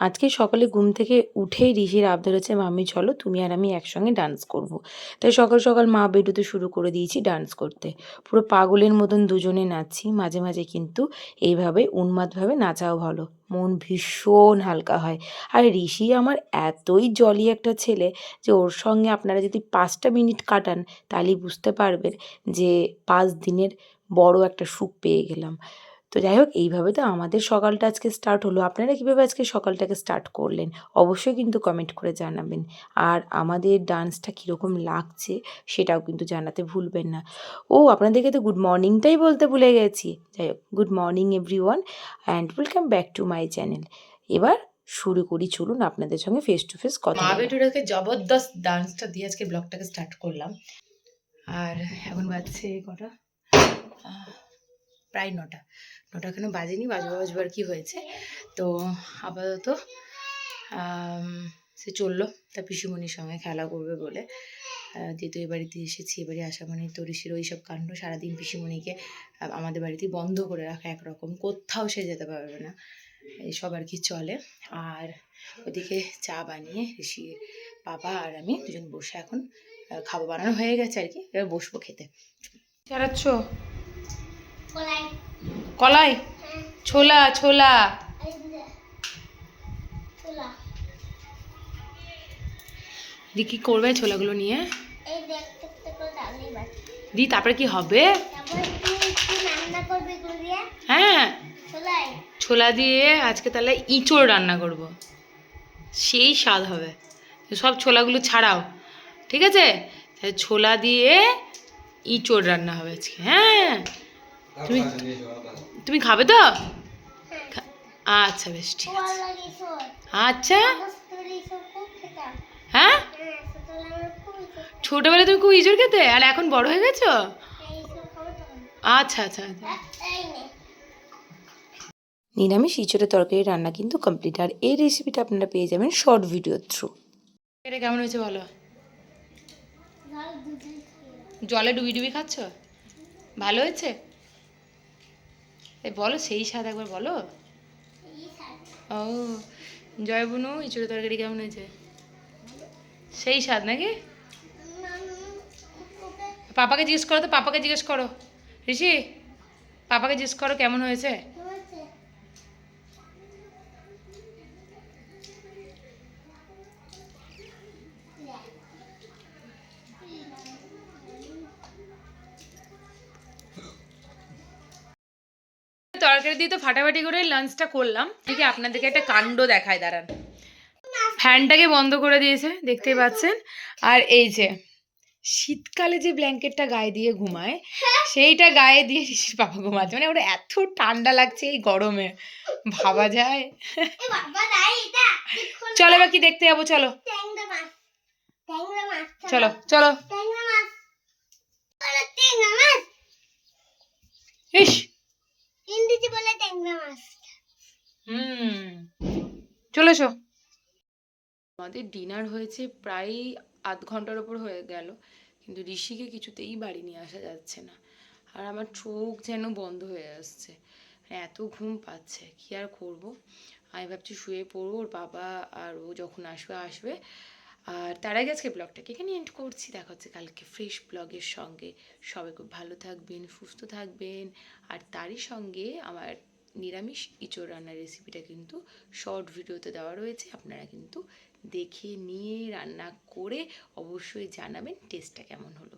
আজকে সকালে ঘুম থেকে উঠেই ঋষির আবদার হচ্ছে, মাম্মি, চলো তুমি আর আমি একসঙ্গে ডান্স করব। তাই সকাল সকাল মা বেরোতে শুরু করে দিয়েছি ডান্স করতে। পুরো পাগলের মতন দুজনে নাচছি, মাঝে মাঝে কিন্তু এইভাবে উন্মাদভাবে নাচাও ভালো। মন ভীষণ হালকা হয়। আর ঋষি আমার এতই জলি একটা ছেলে যে ওর সঙ্গে আপনারা যদি পাঁচটা মিনিট কাটান, তাহলেই বুঝতে পারবেন যে পাঁচ দিনের বড় একটা সুখ পেয়ে গেলাম। তো যাই হোক, এইভাবে তো আমাদের সকালটা আজকে স্টার্ট হলো। আপনারা কীভাবে আজকে সকালটাকে স্টার্ট করলেন? অবশ্যই কিন্তু কমেন্ট করে জানাবেন। আর আমাদের ডান্সটা কীরকম লাগছে, সেটাও কিন্তু জানাতে ভুলবেন না। ও, আপনাদেরকে তো গুড মর্নিংটাই বলতে ভুলে গেছি। যাই হোক good morning everyone and welcome back to my channel এবার শুরু করি, চলুন আপনাদের সঙ্গে ফেস টু ফেস কথা মা জবরদস্ত ডান্সটা দিয়ে আজকে ব্লগটাকে স্টার্ট করলাম। আর এখন বাজছে কটা? প্রায় নটা। নটা এখনও বাজেনি বাজবে বাজবার কি হয়েছে। তো আপাতত সে চলল তা পিসিমণির সঙ্গে খেলা করবে বলে। যেহেতু এ বাড়িতে এসেছি এবারে আসা মানে তো ঋষির ওই সব কাণ্ড সারাদিন পিসিমণিকে আমাদের বাড়িতে বন্ধ করে রাখা একরকম। কোথাও সে যেতে পারবে না। এইসব আর কি চলে। আর ওদিকে চা বানিয়ে ঋষি বাবা আর আমি দুজন বসে এখন আহ, খাব। বানানো হয়ে গেছে আর কি এবার বসবো খেতে। চালাচ্ছ কলাই। ছোলা ছোলা। দি। কি করবে ছোলাগুলো নিয়ে? দি তারপরে কি হবে? হ্যাঁ। ছোলা দিয়ে আজকে তাহলে ইঁচড় রান্না করব। সেই স্বাদ হবে। সব ছোলাগুলো ছাড়াও। ঠিক আছে? ছোলা দিয়ে ইঁচড় রান্না হবে আজকে। হ্যাঁ। তুমি তুমি খাবে তো? আচ্ছা বেশ ঠিক আছে। আচ্ছা? হ্যাঁ? ছোটবেলায় তুমি খুব ইঁচড় খেতে? আর এখন বড় হয়ে গেছো? আচ্ছা আচ্ছা আচ্ছা। নিরামিষ ইঁচড়ের তরকারি রান্না কিন্তু কমপ্লিট আর এই রেসিপিটা আপনারা পেয়ে যাবেন শর্ট ভিডিওর থ্রু এটা কেমন হয়েছে বলো? জলে ডুবি ডুবি খাচ্ছ? ভালো হয়েছে? এ বলো, সেই স্বাদ একবার বলো। ও জয় বুনু ইঁচড়ের তরকারি কেমন হয়েছে? সেই স্বাদ নাকি? পাপাকে জিজ্ঞেস করো তো, পাপাকে জিজ্ঞেস করো। ঋষি, পাপাকে জিজ্ঞেস করো কেমন হয়েছে? তরকারি দিয়ে তো ফাটাফাটি করে লাঞ্চটা করলাম। ঠিক আপনাদেরকে একটা কাণ্ড দেখায় দাঁড়ান। ফ্যানটাকে বন্ধ করে দিয়েছে দেখতেই পাচ্ছেন? আর এই যে শীতকালে যে ব্ল্যাঙ্কেটটা গায়ে দিয়ে ঘুমায় সেইটা গায়ে দিয়ে ঋষির বাবা ঘুমাচ্ছে। মানে ওরা এত ঠান্ডা লাগছে এই গরমে। ভাবা যায়। চলো এবার কি দেখতে যাব চলো। চলো চলো। ইস! চলে এসো। আমাদের ডিনার হয়েছে প্রায় আধ ঘণ্টার ওপর হয়ে গেল, কিন্তু ঋষিকে কিছুতেই বাড়ি নিয়ে আসা যাচ্ছে না। আর আমার চোখ যেন বন্ধ হয়ে আসছে। মানে এত ঘুম পাচ্ছে, কি আর করব? আমি ভাবছি শুয়ে পড়ব, ওর বাবা আর ও যখন আসবে আসবে। আর তার আগে আজকে ব্লগটাকে এখানে এন্ড করছি? দেখা হচ্ছে কালকে ফ্রেশ ব্লগের সঙ্গে। সবাই খুব ভালো থাকবেন, সুস্থ থাকবেন। আর তারই সঙ্গে আমার নিরামিষ ইঁচড় রান্নার রেসিপিটা কিন্তু শর্ট ভিডিওতে দেওয়া রয়েছে। আপনারা কিন্তু দেখে নিয়ে রান্না করে অবশ্যই জানাবেন টেস্টটা কেমন হলো।